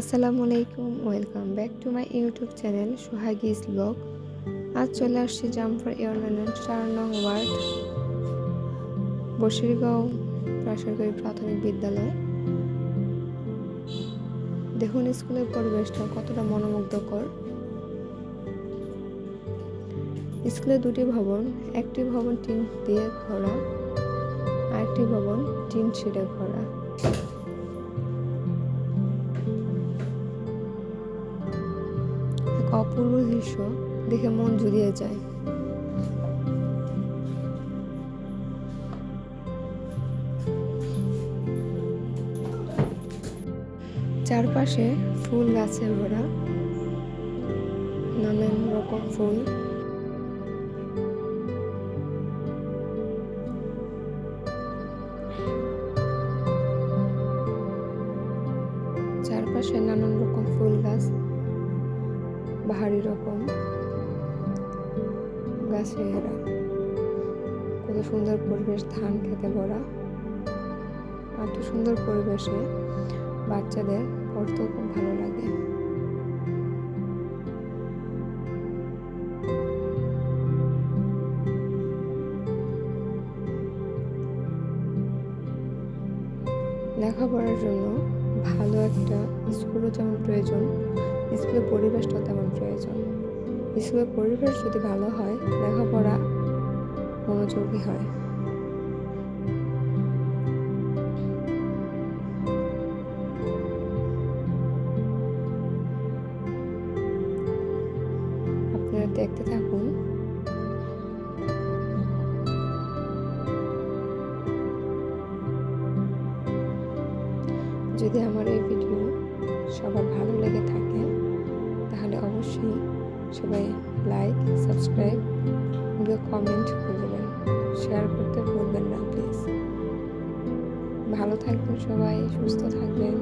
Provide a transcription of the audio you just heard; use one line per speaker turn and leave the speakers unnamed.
আসসালামু আলাইকুম, welcome back to my YouTube channel সোহাগিস blog. আজ চলে আসছি জামফর ইউনিয়নের চার নং ওয়ার্ড, বসিরগাঁও বেসরকারি প্রাথমিক বিদ্যালয়। দেখুন স্কুলের পরিবেশটা কতটা মনোমুগ্ধকর। স্কুলে দুটি ভবন, একটি ভবন টিন দিয়ে ভরা আরেকটি ভবন টিন ছিঁড়ে ভরা অপূর্ব দৃশ্য দেখে মন জুড়িয়ে যায়। চারপাশে ফুল গাছে ভরা নানান রকম ফুল। চারপাশে নানান রকম ফুল, গাছ। বাহারি রকম গাছে ঘেরা কত সুন্দর পরিবেশ ধান খেতে ভরা। এত সুন্দর পরিবেশে বাচ্চাদের পড়তেও খুব ভালো লাগে। লেখাপড়ার জন্য ভালো একটা স্কুলও যেমন প্রয়োজন স্কুলের পরিবেশটাও তেমন প্রয়োজন। স্কুলের পরিবেশ যদি ভালো হয়, লেখাপড়া মনোযোগী হয়। আপনারা দেখতে থাকুন। যদি আমার এই ভিডিও সবার ভালো লেগে থাকে সবাই লাইক সাবস্ক্রাইব কমেন্ট করবেন শেয়ার করতে ভুলবেন না প্লিজ ভালো থাকবেন সবাই, সুস্থ থাকবেন।